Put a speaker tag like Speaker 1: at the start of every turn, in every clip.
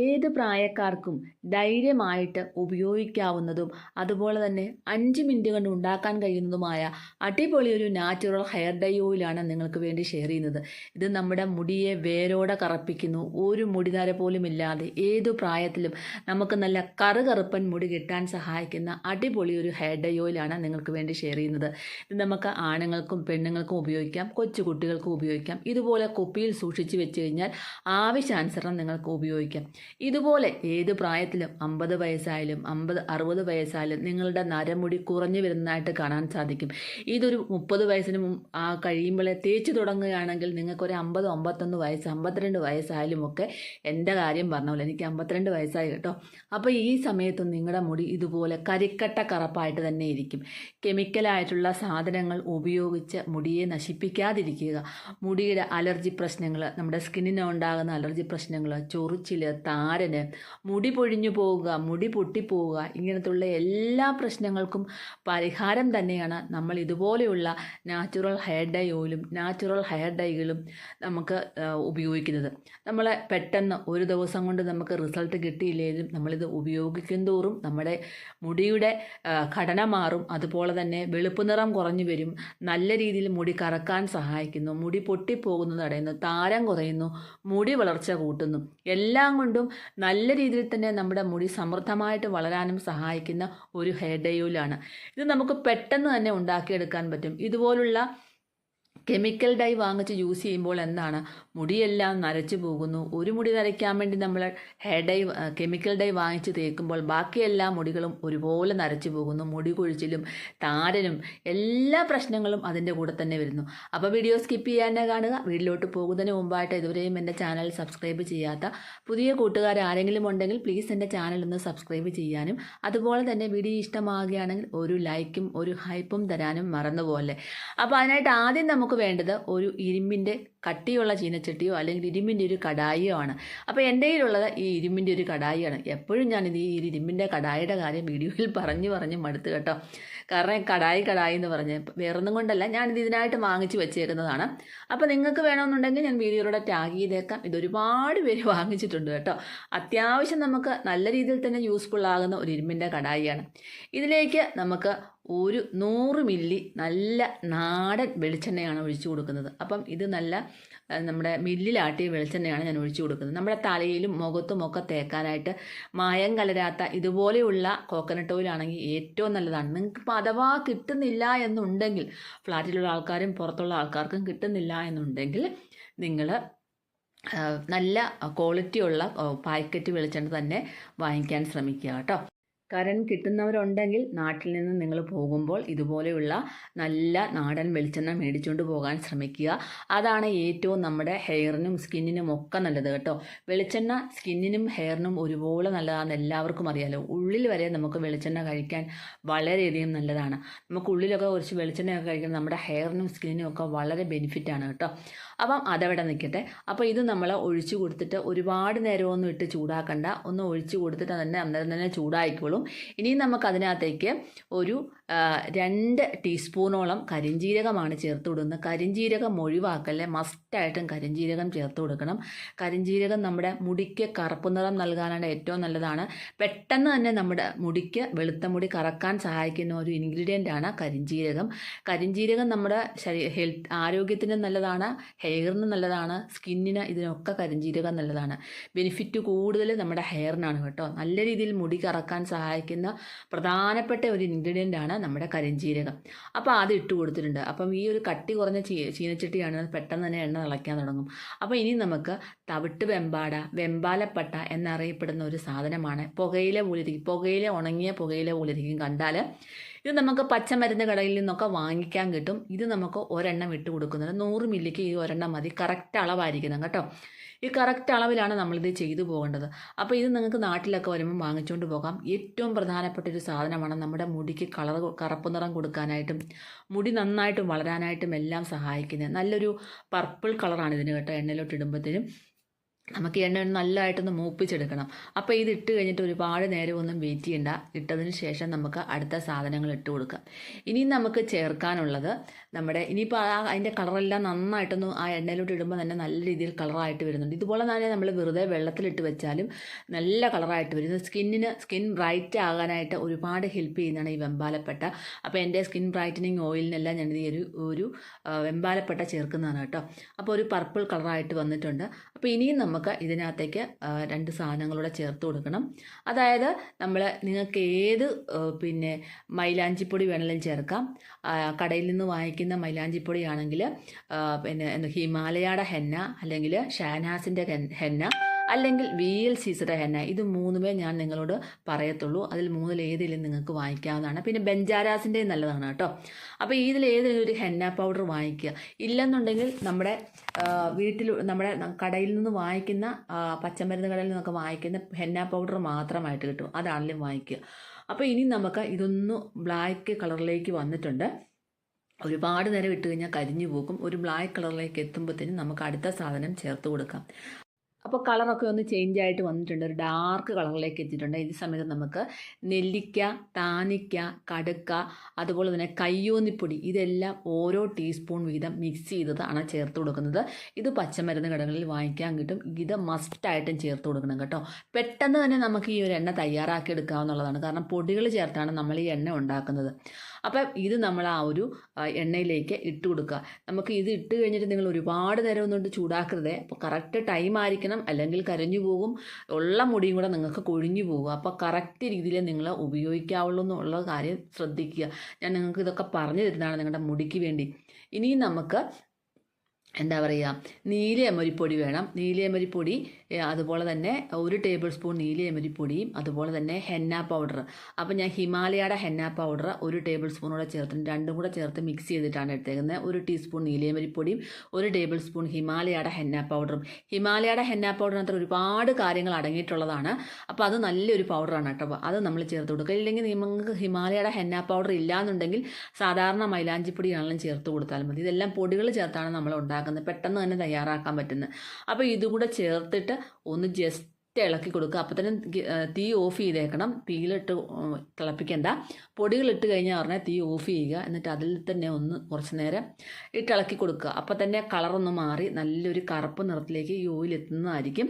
Speaker 1: ഏത് പ്രായക്കാർക്കും ധൈര്യമായിട്ട് ഉപയോഗിക്കാവുന്നതും അതുപോലെ തന്നെ അഞ്ച് മിനിറ്റ് കൊണ്ട് ഉണ്ടാക്കാൻ കഴിയുന്നതുമായ അടിപൊളി ഒരു നാച്ചുറൽ ഹെയർ ഡൈ ഓയിലാണ് നിങ്ങൾക്ക് വേണ്ടി ഷെയർ ചെയ്യുന്നത്. ഇത് നമ്മുടെ മുടിയെ വേരോടെ കറപ്പിക്കുന്നു. ഒരു മുടിനര പോലും ഇല്ലാതെ ഏതു പ്രായത്തിലും നമുക്ക് നല്ല കറുകറുപ്പൻ മുടി കിട്ടാൻ സഹായിക്കുന്ന അടിപൊളി ഒരു ഹെയർ ഡൈ ഓയിലാണ് നിങ്ങൾക്ക് വേണ്ടി ഷെയർ ചെയ്യുന്നത്. ഇത് നമുക്ക് ആണുങ്ങൾക്കും പെണ്ണുങ്ങൾക്കും ഉപയോഗിക്കാം. കൊച്ചു കുട്ടികൾക്കും ഉപയോഗിക്കാം. ഇതുപോലെ കുപ്പിയിൽ സൂക്ഷിച്ച് വെച്ച് കഴിഞ്ഞാൽ ആവശ്യാനുസരണം നിങ്ങൾക്ക് ഉപയോഗിക്കാം. ഇതുപോലെ ഏത് പ്രായത്തിലും അമ്പത് വയസ്സായാലും അമ്പത് അറുപത് വയസ്സായാലും നിങ്ങളുടെ നരമുടി കുറഞ്ഞു വരുന്നതായിട്ട് കാണാൻ സാധിക്കും. ഇതൊരു മുപ്പത് വയസ്സിന് ആ കഴിയുമ്പോഴേ തേച്ച് തുടങ്ങുകയാണെങ്കിൽ നിങ്ങൾക്കൊരു അമ്പത് അമ്പത്തൊന്ന് വയസ്സ് അമ്പത്തിരണ്ട് വയസ്സായാലും ഒക്കെ എന്റെ കാര്യം പറഞ്ഞ പോലെ എനിക്ക് അമ്പത്തിരണ്ട് വയസ്സായി കേട്ടോ. അപ്പോൾ ഈ സമയത്തും നിങ്ങളുടെ മുടി ഇതുപോലെ കരിക്കട്ട കറപ്പായിട്ട് തന്നെ ഇരിക്കും. കെമിക്കലായിട്ടുള്ള സാധനങ്ങൾ ഉപയോഗിച്ച് മുടിയെ നശിപ്പിക്കാതിരിക്കുക. മുടിയുടെ അലർജി പ്രശ്നങ്ങൾ നമ്മുടെ സ്കിന്നിന് ഉണ്ടാകുന്ന അലർജി പ്രശ്നങ്ങൾ ചൊറിച്ചിൽ താരന് മുടി പൊഴിഞ്ഞു പോവുക മുടി പൊട്ടിപ്പോവുക ഇങ്ങനത്തുള്ള എല്ലാ പ്രശ്നങ്ങൾക്കും പരിഹാരം തന്നെയാണ് നമ്മൾ ഇതുപോലെയുള്ള നാച്ചുറൽ ഹെയർ ഡൈ ഓയിലും നാച്ചുറൽ ഹെയർ ഡൈകളും നമുക്ക് ഉപയോഗിക്കുന്നത്. നമ്മൾ പെട്ടെന്ന് ഒരു ദിവസം കൊണ്ട് നമുക്ക് റിസൾട്ട് കിട്ടിയില്ലെങ്കിലും നമ്മളിത് ഉപയോഗിക്കും തോറും നമ്മുടെ മുടിയുടെ ഘടന മാറും. അതുപോലെ തന്നെ വെളുപ്പ് നിറം കുറഞ്ഞു വരും. നല്ല രീതിയിൽ മുടി കറക്കാൻ സഹായിക്കുന്നു. മുടി പൊട്ടിപ്പോകുന്നത് തടയുന്നു. താരം കുറയുന്നു. മുടി വളർച്ച കൂട്ടുന്നു. എല്ലാം കൊണ്ടും നല്ല രീതിയിൽ തന്നെ നമ്മുടെ മുടി സമൃദ്ധമായിട്ട് വളരാനും സഹായിക്കുന്ന ഒരു ഹെയർ ഡൈ ഓയിലാണ്. ഇത് നമുക്ക് പെട്ടെന്ന് തന്നെ ഉണ്ടാക്കിയെടുക്കാൻ പറ്റും. ഇതുപോലുള്ള കെമിക്കൽ ഡൈ വാങ്ങിച്ച് യൂസ് ചെയ്യുമ്പോൾ എന്താണ്? മുടിയെല്ലാം നരച്ചു പോകുന്നു. ഒരു മുടി നരയ്ക്കാൻ വേണ്ടി നമ്മൾ ഹെയർ ഡൈ കെമിക്കൽ ഡൈ വാങ്ങിച്ച് തേക്കുമ്പോൾ ബാക്കി എല്ലാ മുടികളും ഒരുപോലെ നരച്ചു പോകുന്നു. മുടി കൊഴിച്ചിലും താരനും എല്ലാ പ്രശ്നങ്ങളും അതിന്റെ കൂടെ തന്നെ വരുന്നു. അപ്പോൾ വീഡിയോ സ്കിപ്പ് ചെയ്യാതെ കാണുക. വീട്ടിലോട്ട് പോകുന്നതിന് മുമ്പായിട്ട് ഇതുവരെയും എന്റെ ചാനൽ സബ്സ്ക്രൈബ് ചെയ്യാത്ത പുതിയ കൂട്ടുകാർ ആരെങ്കിലും ഉണ്ടെങ്കിൽ പ്ലീസ് എന്റെ ചാനൽ ഒന്ന് സബ്സ്ക്രൈബ് ചെയ്യാനും. അതുപോലെ തന്നെ വീഡിയോ ഇഷ്ടമാകുകയാണെങ്കിൽ ഒരു ലൈക്കും ഒരു ഹൈപ്പും തരാനും മറന്നുപോലെ അപ്പോൾ അതിനായിട്ട് ആദ്യം നമുക്ക് വേണ്ടത് ഒരു ഇരുമ്പിന്റെ കട്ടിയുള്ള ചീനച്ചട്ടിയോ അല്ലെങ്കിൽ ഇരുമ്പിന്റെ ഒരു കടായിയോ ആണ്. അപ്പോൾ എന്റെ കയ്യിലുള്ളത് ഈ ഇരുമ്പിന്റെ ഒരു കടായിയാണ്. എപ്പോഴും ഞാനിത് ഈ ഇരുമ്പിന്റെ കടായിയുടെ കാര്യം വീഡിയോയിൽ പറഞ്ഞു പറഞ്ഞ് മടുത്ത് കേട്ടോ. കാരണം കടായി കടായി എന്ന് പറഞ്ഞ് വേറൊന്നും കൊണ്ടല്ല ഞാനിത് ഇതിനായിട്ട് വാങ്ങിച്ച് വെച്ചേക്കുന്നതാണ്. അപ്പോൾ നിങ്ങൾക്ക് വേണമെന്നുണ്ടെങ്കിൽ ഞാൻ വീഡിയോയുടെ ടാഗ് ചെയ്തേക്കാം. ഇതൊരുപാട് പേര് വാങ്ങിച്ചിട്ടുണ്ട് കേട്ടോ. അത്യാവശ്യം നമുക്ക് നല്ല രീതിയിൽ തന്നെ യൂസ്ഫുൾ ആകുന്ന ഒരു ഇരുമ്പിന്റെ കടായിയാണ്. ഇതിലേക്ക് നമുക്ക് ഒരു നൂറ് മില്ലി നല്ല നാടൻ വെളിച്ചെണ്ണയാണ് ഒഴിച്ചു കൊടുക്കുന്നത്. അപ്പം ഇത് നല്ല നമ്മുടെ മില്ലിലാട്ടിയ വെളിച്ചെണ്ണയാണ് ഞാൻ ഒഴിച്ചു കൊടുക്കുന്നത്. നമ്മുടെ തലയിലും മുഖത്തും ഒക്കെ തേക്കാനായിട്ട് മായം കലരാത്ത ഇതുപോലെയുള്ള കോക്കനട്ട് ഓയിലാണെങ്കിൽ ഏറ്റവും നല്ലതാണ്. നിങ്ങൾക്ക് അഥവാ കിട്ടുന്നില്ല എന്നുണ്ടെങ്കിൽ ഫ്ലാറ്റിലുള്ള ആൾക്കാരും പുറത്തുള്ള ആൾക്കാർക്കും കിട്ടുന്നില്ല എന്നുണ്ടെങ്കിൽ നിങ്ങൾ നല്ല ക്വാളിറ്റിയുള്ള പാക്കറ്റ് വെളിച്ചെണ്ണ തന്നെ വാങ്ങിക്കാൻ ശ്രമിക്കുക കേട്ടോ. കാരണം കിട്ടുന്നവരുണ്ടെങ്കിൽ നാട്ടിൽ നിന്ന് നിങ്ങൾ പോകുമ്പോൾ ഇതുപോലെയുള്ള നല്ല നാടൻ വെളിച്ചെണ്ണ മേടിച്ചുകൊണ്ട് പോകാൻ ശ്രമിക്കുക. അതാണ് ഏറ്റവും നമ്മുടെ ഹെയറിനും സ്കിന്നിനും ഒക്കെ നല്ലത് കേട്ടോ. വെളിച്ചെണ്ണ സ്കിന്നിനും ഹെയറിനും ഒരുപോലെ നല്ലതാണെന്ന് എല്ലാവർക്കും അറിയാലോ. ഉള്ളിൽ വരെ നമുക്ക് വെളിച്ചെണ്ണ കഴിക്കാൻ വളരെയധികം നല്ലതാണ്. നമുക്ക് ഉള്ളിലൊക്കെ കുറച്ച് വെളിച്ചെണ്ണയൊക്കെ കഴിക്കുന്നത് നമ്മുടെ ഹെയറിനും സ്കിന്നിനും ഒക്കെ വളരെ ബെനിഫിറ്റാണ് കേട്ടോ. അപ്പം അതവിടെ നിൽക്കട്ടെ. അപ്പോൾ ഇത് നമ്മൾ ഒഴിച്ചു കൊടുത്തിട്ട് ഒരുപാട് നേരമൊന്നും ഇട്ട് ചൂടാക്കണ്ട. ഒന്ന് ഒഴിച്ചു കൊടുത്തിട്ട് തന്നെ അന്നേരം തന്നെ ചൂടായിക്കോളും. ഇനിയും നമുക്ക് അതിനകത്തേക്ക് ഒരു രണ്ട് ടീസ്പൂണോളം കരിഞ്ജീരകമാണ് ചേർത്ത് കൊടുക്കുന്നത്. കരിഞ്ജീരകം ഒഴിവാക്കല്ലേ? മസ്റ്റായിട്ടും കരിഞ്ജീരകം ചേർത്ത് കൊടുക്കണം. കരിഞ്ജീരകം നമ്മുടെ മുടിക്ക് കറുപ്പ് നിറം നൽകാനാണ് ഏറ്റവും നല്ലതാണ്. പെട്ടെന്ന് തന്നെ നമ്മുടെ മുടിക്ക് വെളുത്ത മുടി കറക്കാൻ സഹായിക്കുന്ന ഒരു ഇൻഗ്രീഡിയന്റ് ആണ് കരിഞ്ജീരകം കരിഞ്ജീരകം നമ്മുടെ ശരീര ഹെൽത്ത് ആരോഗ്യത്തിന് നല്ലതാണ് ഹെയറിന് നല്ലതാണ് സ്കിന്നിന് ഇതിനൊക്കെ കരിഞ്ജീരകം നല്ലതാണ്. ബെനിഫിറ്റ് കൂടുതൽ നമ്മുടെ ഹെയറിനാണ് കേട്ടോ. നല്ല രീതിയിൽ മുടി കറക്കാൻ സഹായിക്കുന്ന പ്രധാനപ്പെട്ട ഒരു ഇൻഗ്രീഡിയന്റ് ആണ് നമ്മുടെ കരിഞ്ജീരകം അപ്പോൾ അത് ഇട്ട് കൊടുത്തിട്ടുണ്ട്. അപ്പം ഈ ഒരു കട്ടി കുറഞ്ഞ ചീ ചീനച്ചട്ടിയാണ് പെട്ടെന്ന് തന്നെ എണ്ണ തിളയ്ക്കാൻ തുടങ്ങും. അപ്പോൾ ഇനി നമുക്ക് തവിട്ട് വെമ്പാട വെമ്പാലപ്പട്ട എന്നറിയപ്പെടുന്ന ഒരു സാധനമാണ്. പുകയില പോലിരിക്കും പുകയില ഉണങ്ങിയ പുകയില പോലിരിക്കും കണ്ടാൽ ഇത് നമുക്ക് പച്ചമരുന്ന് കടയിൽ നിന്നൊക്കെ വാങ്ങിക്കാൻ കിട്ടും. ഇത് നമുക്ക് ഒരെണ്ണം ഇട്ട് കൊടുക്കുന്നുണ്ട്. നൂറ് മില്ലിക്ക് ഈ ഒരെണ്ണം മതി. കറക്റ്റ് അളവായിരിക്കണം കേട്ടോ. ഈ കറക്റ്റ് അളവിലാണ് നമ്മളിത് ചെയ്തു പോകേണ്ടത്. അപ്പോൾ ഇത് നിങ്ങൾക്ക് നാട്ടിലൊക്കെ വരുമ്പോൾ വാങ്ങിച്ചുകൊണ്ട് പോകാം. ഏറ്റവും പ്രധാനപ്പെട്ട ഒരു സാധനമാണ് നമ്മുടെ മുടിക്ക് കളർ കറുപ്പ് നിറം കൊടുക്കാനായിട്ടും മുടി നന്നായിട്ടും വളരാനായിട്ടും എല്ലാം സഹായിക്കുന്നത്. നല്ലൊരു പർപ്പിൾ കളറാണ് ഇതിന് കേട്ടോ എണ്ണയിലോട്ട് ഇടുമ്പോഴത്തേനും. നമുക്ക് എണ്ണ ഒന്ന് നല്ലതായിട്ടൊന്ന് മൂപ്പിച്ചെടുക്കണം. അപ്പോൾ ഇത് ഇട്ട് കഴിഞ്ഞിട്ട് ഒരുപാട് നേരം ഒന്നും വെയിറ്റ് ചെയ്യണ്ട ഇട്ടതിന് ശേഷം നമുക്ക് അടുത്ത സാധനങ്ങൾ ഇട്ട് കൊടുക്കാം. ഇനി നമുക്ക് ചേർക്കാനുള്ളത് നമ്മുടെ ഇനിയിപ്പോൾ ആ അതിന്റെ കളറെല്ലാം നന്നായിട്ടൊന്ന് ആ എണ്ണയിലോട്ട് ഇടുമ്പോൾ തന്നെ നല്ല രീതിയിൽ കളറായിട്ട് വരുന്നുണ്ട്. ഇതുപോലെ തന്നെ നമ്മൾ വെറുതെ വെള്ളത്തിലിട്ട് വെച്ചാലും നല്ല കളറായിട്ട് വരുന്നു സ്കിന്നിന് സ്കിൻ ബ്രൈറ്റ് ആകാനായിട്ട് ഒരുപാട് ഹെൽപ്പ് ചെയ്യുന്നതാണ് ഈ വെമ്പാലപ്പെട്ട. അപ്പോൾ എന്റെ സ്കിൻ ബ്രൈറ്റനിങ് ഓയിലിനെല്ലാം ഞാൻ ഈ ഒരു ഒരു വെമ്പാലപ്പെട്ട ചേർക്കുന്നതാണ് കേട്ടോ. അപ്പോൾ ഒരു പർപ്പിൾ കളറായിട്ട് വന്നിട്ടുണ്ട്. അപ്പോൾ ഇനിയും നമുക്ക് ഇതിനകത്തേക്ക് ആ, രണ്ട് സാധനങ്ങളൂടെ ചേർത്ത് കൊടുക്കണം. അതായത് നമ്മൾ നിങ്ങൾക്ക് ഏത് പിന്നെ മൈലാഞ്ചിപ്പൊടി വേണമെങ്കിലും ചേർക്കാം. കടയിൽ നിന്ന് വാങ്ങിക്കുന്ന മൈലാഞ്ചിപ്പൊടി ആണെങ്കിൽ പിന്നെ ഹിമാലയയുടെ ഹെന്ന അല്ലെങ്കിൽ ഷാനാസിന്റെ ഹെന്ന അല്ലെങ്കിൽ വി എൽ സീസയുടെ ഹെന്ന ഇത് മൂന്നുമേ ഞാൻ നിങ്ങളോട് പറയത്തുള്ളൂ. അതിൽ മൂന്നിൽ ഏതെങ്കിലും നിങ്ങൾക്ക് വാങ്ങിക്കാവുന്നതാണ് പിന്നെ ബെഞ്ചാരാസിന്റെ നല്ലതാണ് കേട്ടോ. അപ്പോൾ ഇതിൽ ഏതെങ്കിലും ഒരു ഹെന്ന പൗഡർ വാങ്ങിക്കുക ഇല്ലെന്നുണ്ടെങ്കിൽ നമ്മുടെ വീട്ടിൽ നമ്മുടെ കടയിൽ നിന്ന് വാങ്ങിക്കുന്ന പച്ചമരുന്ന് കടയിൽ നിന്നൊക്കെ വാങ്ങിക്കുന്ന ഹെന്ന പൗഡർ മാത്രമായിട്ട് കിട്ടും. അതാണെങ്കിലും വാങ്ങിക്കുക അപ്പോൾ ഇനി നമുക്ക് ഇതൊന്ന് ബ്ലാക്ക് കളറിലേക്ക് വന്നിട്ടുണ്ട്. ഒരുപാട് നേരം ഇട്ട് കഴിഞ്ഞാൽ കരിഞ്ഞു പോകും. ഒരു ബ്ലാക്ക് കളറിലേക്ക് എത്തുമ്പോഴത്തേനും നമുക്ക് അടുത്ത സാധനം ചേർത്ത് കൊടുക്കാം. അപ്പോൾ കളറൊക്കെ ഒന്ന് ചേഞ്ച് ആയിട്ട് വന്നിട്ടുണ്ട്. ഒരു ഡാർക്ക് കളറിലേക്ക് എത്തിയിട്ടുണ്ട്. ഈ സമയത്ത് നമുക്ക് നെല്ലിക്ക താനിക്ക കടുക്ക അതുപോലെ തന്നെ കയ്യോന്നിപ്പൊടി ഇതെല്ലാം ഓരോ ടീസ്പൂൺ വീതം മിക്സ് ചെയ്തതാണ് ചേർത്ത് കൊടുക്കുന്നത്. ഇത് പച്ചമരുന്ന് കടകളിൽ വാങ്ങിക്കാൻ കിട്ടും. ഇത് മസ്റ്റായിട്ടും ചേർത്ത് കൊടുക്കണം കേട്ടോ. പെട്ടെന്ന് തന്നെ നമുക്ക് ഈ ഒരു എണ്ണ തയ്യാറാക്കി എടുക്കാവുന്നതാണ്. കാരണം പൊടികൾ ചേർത്താണ് നമ്മൾ ഈ എണ്ണ ഉണ്ടാക്കുന്നത്. അപ്പം ഇത് നമ്മൾ ആ ഒരു എണ്ണയിലേക്ക് ഇട്ട് കൊടുക്കുക. നമുക്ക് ഇത് ഇട്ട് കഴിഞ്ഞിട്ട് നിങ്ങൾ ഒരുപാട് നേരം ഒന്നും ഇട്ട് ചൂടാക്കരുതേ. അപ്പോൾ കറക്റ്റ് ടൈം ആയിരിക്കണം. അല്ലെങ്കിൽ കരഞ്ഞു പോകും. ഉള്ള മുടിയും കൂടെ നിങ്ങൾക്ക് കൊഴിഞ്ഞു പോകും. അപ്പോൾ കറക്റ്റ് രീതിയിൽ നിങ്ങൾ ഉപയോഗിക്കാവുള്ളൂ എന്നുള്ള കാര്യം ശ്രദ്ധിക്കുക. ഞാൻ നിങ്ങൾക്ക് ഇതൊക്കെ പറഞ്ഞു തരുന്നതാണ് നിങ്ങളുടെ മുടിക്ക് വേണ്ടി. ഇനിയും നമുക്ക് എന്താ പറയുക നീലയമരിപ്പൊടി വേണം. നീലയമരിപ്പൊടി അതുപോലെ തന്നെ ഒരു ടേബിൾ സ്പൂൺ നീലയമരിപ്പൊടിയും അതുപോലെ തന്നെ ഹെന്ന പൗഡർ അപ്പോൾ ഞാൻ ഹിമാലയയുടെ ഹെന്ന പൗഡർ ഒരു ടേബിൾ സ്പൂൺ കൂടെ ചേർത്ത് രണ്ടും കൂടെ ചേർത്ത് മിക്സ് ചെയ്തിട്ടാണ് എടുത്തേക്കുന്നത്. ഒരു ടീസ്പൂൺ നീലയമരിപ്പൊടിയും ഒരു ടേബിൾ സ്പൂൺ ഹിമാലയയുടെ ഹെന്ന പൗഡറും ഹിമാലയയുടെ ഹെന്ന പൗഡറിനകത്ത് ഒരുപാട് കാര്യങ്ങൾ അടങ്ങിയിട്ടുള്ളതാണ്. അപ്പോൾ അത് നല്ലൊരു പൗഡറാണ് കേട്ടോ. അത് നമ്മൾ ചേർത്ത് കൊടുക്കുക. ഇല്ലെങ്കിൽ നിങ്ങൾക്ക് ഹിമാലയയുടെ ഹെന്ന പൗഡർ ഇല്ലാന്നുണ്ടെങ്കിൽ സാധാരണ മൈലാഞ്ചിപ്പൊടിയാണെങ്കിലും ചേർത്ത് കൊടുത്താൽ മതി. ഇതെല്ലാം പൊടികൾ ചേർത്താണ് നമ്മൾ ഉണ്ടാക്കുന്നത്. പെട്ടെന്ന് തന്നെ തയ്യാറാക്കാൻ പറ്റുന്നത്. അപ്പോൾ ഇതും കൂടെ ചേർത്തിട്ട് ഒന്ന് ജസ്റ്റ് ഇളക്കി കൊടുക്കുക. അപ്പോൾ തന്നെ തീ ഓഫ് ചെയ്തേക്കണം. തീയിലിട്ട് തിളപ്പിക്കണ്ട. പൊടികളിട്ട് കഴിഞ്ഞാൽ പറഞ്ഞാൽ തീ ഓഫ് ചെയ്യുക. എന്നിട്ട് അതിൽ തന്നെ ഒന്ന് കുറച്ച് നേരം ഇട്ട് ഇളക്കി കൊടുക്കുക. അപ്പോൾ തന്നെ കളറൊന്ന് മാറി നല്ലൊരു കറുപ്പ് നിറത്തിലേക്ക് ഈ ഓയിൽ എത്തുന്നതായിരിക്കും.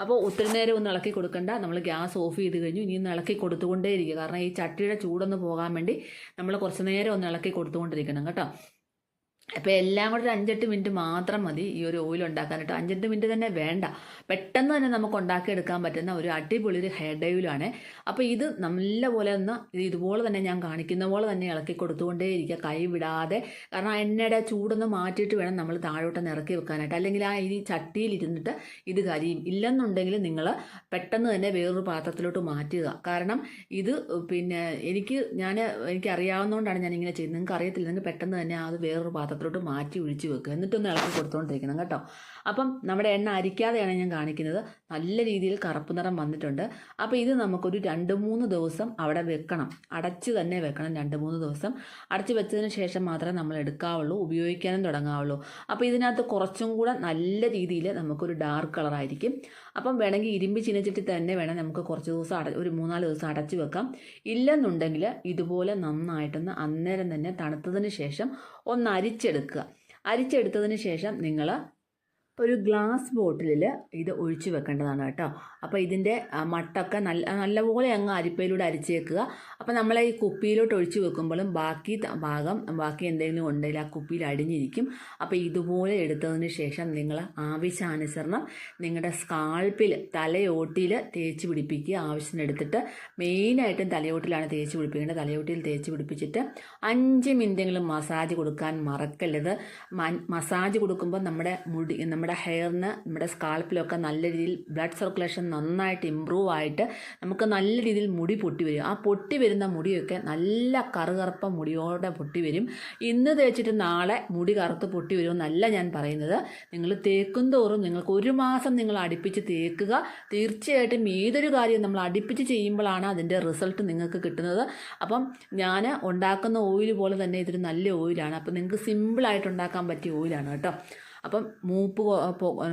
Speaker 1: അപ്പോൾ ഒത്തിരി നേരം ഒന്ന് ഇളക്കി കൊടുക്കണ്ട. നമ്മൾ ഗ്യാസ് ഓഫ് ചെയ്ത് കഴിഞ്ഞു. ഇനി ഒന്ന് ഇളക്കി കൊടുത്തുകൊണ്ടേ ഇരിക്കുക കാരണം ഈ ചട്ടിയുടെ ചൂടൊന്ന് പോകാൻ വേണ്ടി നമ്മൾ കുറച്ച് നേരം ഒന്ന് ഇളക്കി കൊടുത്തുകൊണ്ടിരിക്കണം കേട്ടോ. അപ്പോൾ എല്ലാം കൂടെ ഒരു അഞ്ചെട്ട് മിനിറ്റ് മാത്രം മതി ഈ ഒരു ഓയിൽ ഉണ്ടാക്കാനായിട്ട്. അഞ്ചെട്ട് മിനിറ്റ് തന്നെ വേണ്ട. പെട്ടെന്ന് തന്നെ നമുക്ക് ഉണ്ടാക്കിയെടുക്കാൻ പറ്റുന്ന ഒരു അടിപൊളി ഒരു ഹെയർ ഓയിലാണ് അപ്പോൾ ഇത് നല്ല പോലെ ഒന്ന് ഇത് ഇതുപോലെ തന്നെ ഞാൻ കാണിക്കുന്ന പോലെ തന്നെ ഇളക്കി കൊടുത്തുകൊണ്ടേ ഇരിക്കുക. കൈ വിടാതെ. കാരണം എണ്ണയുടെ ചൂടൊന്ന് മാറ്റിയിട്ട് വേണം നമ്മൾ താഴോട്ടൊന്ന് ഇറക്കി വെക്കാനായിട്ട്. അല്ലെങ്കിൽ ആ ഈ ചട്ടിയിലിരുന്നിട്ട് ഇത് കരിയും. ഇല്ലെന്നുണ്ടെങ്കിൽ നിങ്ങൾ പെട്ടെന്ന് തന്നെ വേറൊരു പാത്രത്തിലോട്ട് മാറ്റുക. കാരണം ഇത് പിന്നെ എനിക്ക് ഞാൻ എനിക്ക് അറിയാവുന്നതുകൊണ്ടാണ് ഞാൻ ഇങ്ങനെ ചെയ്യുന്നത്. നിങ്ങൾക്ക് അറിയത്തില്ല നിങ്ങൾക്ക് പെട്ടെന്ന് തന്നെ അത് വേറൊരു പാത്രത്തിലോട്ട് മാറ്റി ഒഴിച്ച് വെക്കുക. എന്നിട്ടൊന്ന് ഇളക്കി കൊടുത്തുകൊണ്ടിരിക്കണം കേട്ടോ. അപ്പം നമ്മുടെ എണ്ണ അരിക്കാതെയാണ് ഞാൻ കാണിക്കുന്നത്. നല്ല രീതിയിൽ കറുപ്പ് നിറം വന്നിട്ടുണ്ട്. അപ്പോൾ ഇത് നമുക്കൊരു രണ്ട് മൂന്ന് ദിവസം അവിടെ വെക്കണം. അടച്ച് തന്നെ വെക്കണം രണ്ട് മൂന്ന് ദിവസം. അടച്ച് വെച്ചതിന് ശേഷം മാത്രമേ നമ്മൾ എടുക്കാവുള്ളൂ ഉപയോഗിക്കാനും തുടങ്ങാവുള്ളൂ. അപ്പോൾ ഇതിനകത്ത് കുറച്ചും കൂടെ നല്ല രീതിയിൽ നമുക്കൊരു ഡാർക്ക് കളറായിരിക്കും അപ്പം വേണമെങ്കിൽ ഇരുമ്പ് ചിനച്ചിട്ട് തന്നെ വേണം നമുക്ക് കുറച്ച് ദിവസം അട ഒരു മൂന്നാൽ ദിവസം അടച്ചു വെക്കാം. ഇല്ലെന്നുണ്ടെങ്കിൽ ഇതുപോലെ നന്നായിട്ടൊന്ന് അന്നേരം തന്നെ തണുത്തതിന് ശേഷം ഒന്ന് അരിച്ചെടുക്കുക. അരിച്ചെടുത്തതിന് ശേഷം നിങ്ങൾ ഒരു ഗ്ലാസ് ബോട്ടിലിൽ ഇത് ഒഴിച്ചു വെക്കേണ്ടതാണ് കേട്ടോ. അപ്പോൾ ഇതിന്റെ മട്ടൊക്കെ നല്ല നല്ലപോലെ അങ്ങ് അരിപ്പയിലൂടെ അരിച്ചേക്കുക. അപ്പോൾ നമ്മൾ ഈ കുപ്പിയിലോട്ട് ഒഴിച്ചു വെക്കുമ്പോഴും ബാക്കി ഭാഗം ബാക്കി എന്തെങ്കിലും ഉണ്ടെങ്കിൽ ആ കുപ്പിയിൽ അടിഞ്ഞിരിക്കും. അപ്പോൾ ഇതുപോലെ എടുത്തതിന് ശേഷം നിങ്ങൾ ആവശ്യാനുസരണം നിങ്ങളുടെ സ്കാൾപ്പിൽ തലയോട്ടിയിൽ തേച്ച് പിടിപ്പിക്കുക ആവശ്യത്തിന് എടുത്തിട്ട് മെയിനായിട്ടും തലയോട്ടിലാണ് തേച്ച് പിടിപ്പിക്കേണ്ടത്. തലയോട്ടിയിൽ തേച്ച് പിടിപ്പിച്ചിട്ട് അഞ്ച് മിനിറ്റെങ്കിലും മസാജ് കൊടുക്കാൻ മറക്കരുത്. മസാജ് കൊടുക്കുമ്പോൾ നമ്മുടെ മുടി നമ്മുടെ ഹെയറിന് നമ്മുടെ സ്കാൾപ്പിലൊക്കെ നല്ല രീതിയിൽ ബ്ലഡ് സർക്കുലേഷൻ നന്നായിട്ട് ഇമ്പ്രൂവ് ആയിട്ട് നമുക്ക് നല്ല രീതിയിൽ മുടി പൊട്ടി വരും. ആ പൊട്ടി വരുന്ന മുടിയൊക്കെ നല്ല കറുകറുപ്പ മുടിയോടെ പൊട്ടി വരും. ഇന്ന് തേച്ചിട്ട് നാളെ മുടി കറുത്ത് പൊട്ടി വരുമെന്നല്ല ഞാൻ പറയുന്നത്. നിങ്ങൾ തേക്കും തോറും നിങ്ങൾക്ക് ഒരു മാസം നിങ്ങൾ അടുപ്പിച്ച് തേക്കുക. തീർച്ചയായിട്ടും ഏതൊരു കാര്യവും നമ്മൾ അടുപ്പിച്ച് ചെയ്യുമ്പോഴാണ് അതിന്റെ റിസൾട്ട് നിങ്ങൾക്ക് കിട്ടുന്നത്. അപ്പം ഞാൻ ഉണ്ടാക്കുന്ന ഓയിൽ പോലെ തന്നെ ഇതൊരു നല്ല ഓയിലാണ് അപ്പം നിങ്ങൾക്ക് സിമ്പിളായിട്ട് ഉണ്ടാക്കാൻ പറ്റിയ ഓയിലാണ് കേട്ടോ. അപ്പം മൂപ്പ്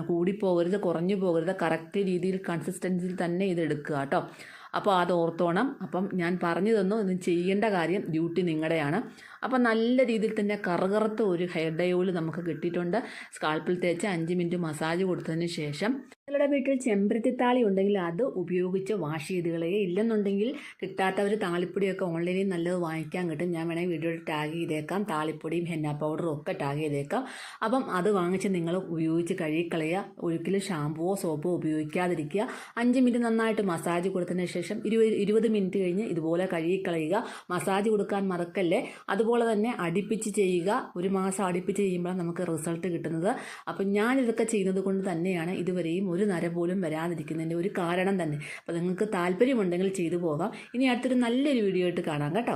Speaker 1: കൂടിപ്പോകരുത് കുറഞ്ഞു പോകരുത് കറക്റ്റ് രീതിയിൽ കൺസിസ്റ്റൻസിയിൽ തന്നെ ഇത് എടുക്കുക കേട്ടോ. അപ്പോൾ അത് ഓർത്തോണം. അപ്പം ഞാൻ പറഞ്ഞു തന്നു ഇത് ചെയ്യേണ്ട കാര്യം ഡ്യൂട്ടി നിങ്ങളുടെയാണ് അപ്പം നല്ല രീതിയിൽ തന്നെ കറുകറുത്ത ഒരു ഹെയർ ഡൈ ഓയിൽ നമുക്ക് കിട്ടിയിട്ടുണ്ട്. സ്കാൾപ്പിൽ തേച്ച് അഞ്ച് മിനിറ്റ് മസാജ് കൊടുത്തതിന് ശേഷം നിങ്ങളുടെ വീട്ടിൽ ചെമ്പരത്തി താളി ഉണ്ടെങ്കിൽ അത് ഉപയോഗിച്ച് വാഷ് ചെയ്ത് കളയുക. ഇല്ലെന്നുണ്ടെങ്കിൽ കിട്ടാത്തവർ താളിപ്പൊടിയൊക്കെ ഓൺലൈനിൽ നല്ലത് വാങ്ങിക്കാൻ കിട്ടും. ഞാൻ വേണമെങ്കിൽ വീഡിയോയിൽ ടാഗ് ചെയ്തേക്കാം. താളിപ്പൊടിയും ഹെന്ന പൗഡറും ഒക്കെ ടാഗ് ചെയ്തേക്കാം. അപ്പം അത് വാങ്ങിച്ച് നിങ്ങൾ ഉപയോഗിച്ച് കഴുകിക്കളയുക. ഒരിക്കലും ഷാമ്പുവോ സോപ്പോ ഉപയോഗിക്കാതിരിക്കുക. അഞ്ച് മിനിറ്റ് നന്നായിട്ട് മസാജ് കൊടുത്തതിന് ശേഷം ഇരുപത് ഇരുപത് മിനിറ്റ് കഴിഞ്ഞ് ഇതുപോലെ കഴുകിക്കളയുക. മസാജ് കൊടുക്കാൻ മറക്കല്ലേ? അതുപോലെ തന്നെ അടുപ്പിച്ച് ചെയ്യുക. ഒരു മാസം അടുപ്പിച്ച് ചെയ്യുമ്പോഴാണ് നമുക്ക് റിസൾട്ട് കിട്ടുന്നത്. അപ്പം ഞാൻ ഇതൊക്കെ ചെയ്യുന്നത് കൊണ്ട് തന്നെയാണ് ഇതുവരെയും ഒരു നര പോലും വരാതിരിക്കുന്നതിന്റെ ഒരു കാരണം തന്നെ. അപ്പോൾ നിങ്ങൾക്ക് താല്പര്യമുണ്ടെങ്കിൽ ചെയ്തു പോകാം. ഇനി അടുത്തൊരു നല്ലൊരു വീഡിയോ ആയിട്ട് കാണാം കേട്ടോ.